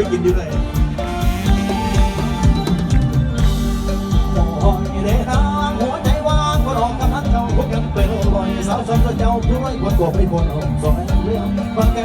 ไปกินอยู่เลยโอ้ยเด้นางหัวใจว่างก็รองกับทักเจ้าพวกยังเป็นรอยสาวสนก็เจ้าผู้ไว้คนกไปคนเอาสอยเรื่องบางแก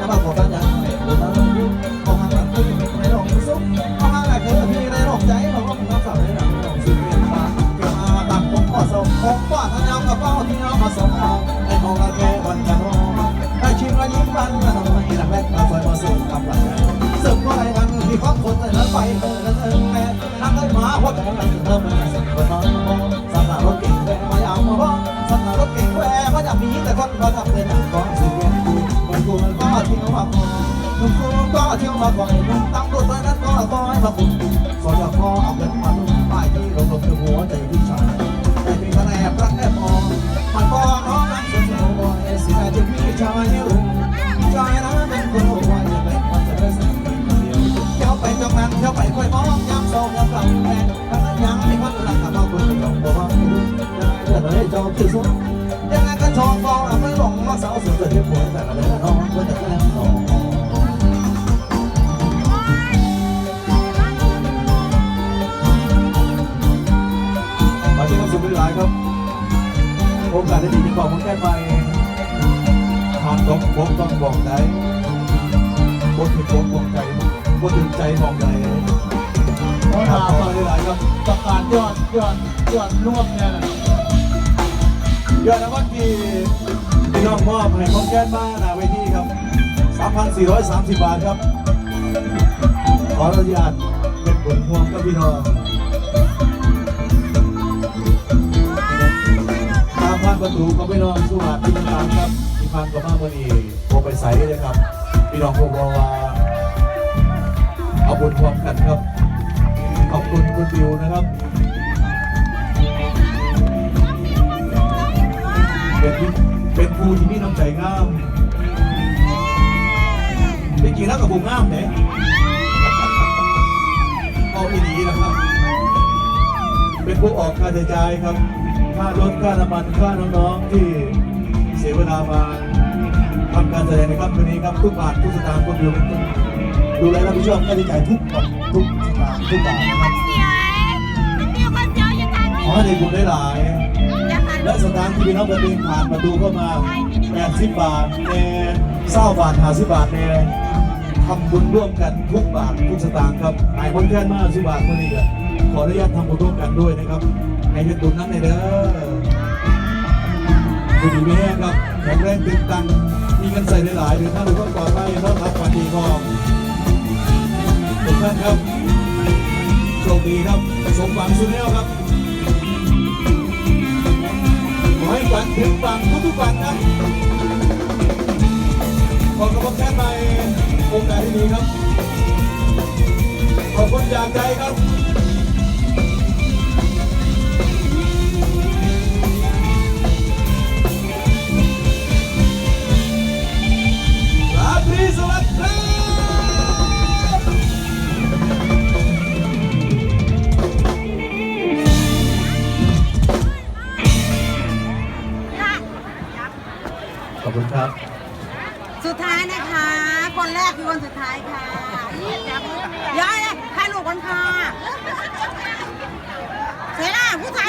สูงแต่เราจะมาบอกกันยังไม่รู้นะรู้เอาหางหลังขึ้นในโลกสุขเอาหางหลังขึ้นที่ในโลกใจเราก็ต้องสับในหลังโลกสุขเป็นฟ้าเกี่ยวมาตักผมก็ส่งผมว่าทั้งยามกับเป้าที่เอามาส่งในมองละแค่วันจะรอได้ชิมและยิ้มกันกันทำไมหลังแรกเราคอยมาส่งกำลังใจสึกว่าอะไรกันมีความคนแต่ละไปเออละเออแม่นั่งได้มาพอแต่กันเริ่มเป็นสิ่งคนน้อยมองสำหรับรถเก่งแวร์มาอยากมาบ้างสำหรับรถเก่งแวร์มาอยากมีแต่คนมาทำเป็นก่อ นุ่มกูก็เที่ยวมาก่อนนุ่มตั้งรถไว้นั้นก็ต้อยมาคุณสอดคอเอาเงินมาลุ่มป้ายที่ลงลงถึงหัวใจพี่ชายแต่เป็นคะแนนรักแอบมองมันก็น้องนั้นเสียวบ่อยเสียจะพี่ชายให้รู้ใจนะเป็นคนหัวจะเป็นคนจะได้สิ่งเที่ยวไปตรงนั้นเที่ยวไปค่อยมองยามโศกยามกลับแม่ทั้งนั้นยังมีคนรักกับเราคนเดียวบอกว่าไม่รู้ยังไงก็เลยจบที่สุด โอกาสได้ดีจะบอกคนแค่ไปทางต้องพบต้องบอกใจบนถึงพบนมองใจบนถึงใจมองใจขอครัถาบมขอได้หลายครับประกาศยอดยอดยอดร่วมเนี่ยนะยอดรางวัลที่พี่น้องมอบให้คนแก้บ้านนาเวทีครับ 3,430 บาทครับ ขออนุญาตเป็นผลพวงกับพี่น้องังครับที่พันกับมาเมื่อนี้โทรไปใส่เลยครับพี่น้องพวกเราว่าเอาบุญพร้อมกันครับ ขอบคุณคุณบิวนะครับ เป็นเป็นครูที่มีน้ำใจงามจริงๆแล้วกับผมงามเนี่ยเอาอีดีนะครับ เป็นผู้ออกค่าใช้จ่ายครับ ค่ารถค่าน้ำมันค่าน้องๆที่ การแสดงในค่ำคืนนี้ครับทุกบาททุกสตางค์คนเดียวเป็นคนดูแลรับผิดชอบค่าใช้จ่ายทุกบาททุกสตางค์ทุกบาทนะครับขอให้ได้บุญได้หลาย และสตางค์ที่พี่น้องประเด็นผ่านประตูเข้ามา80บาทแน่เศร้าบาท50บาทแน่ทำบุญร่วมกันทุกบาททุกสตางค์ครับหายคนแค่มาสิบาทคนนี้ก็ขออนุญาตทำบุญร่วมกันด้วยนะครับให้เป็นบุญนั้นในเด้อคุณดีไม่แห้งครับแข็งแรงตึงตัง มีเงินใส่หลายๆหรือถ้าดูก็ปลอดภัยนอนรับฝันดีพอทุกท่านครับโชคดีครับสมหวังสุดแล้วครับขอให้ฝันถึงฝันทุกๆฝันนะขอกำลังแค่ไปโอกาสที่ดีครับขอบคุณจากใจครับ อบคุณครับ สุดท้ายนะคะ คนแรกคือคนสุดท้ายค่ะย้ายเลยถ่ายรูปกันค่ะเสร็จแล้วผู้ชาย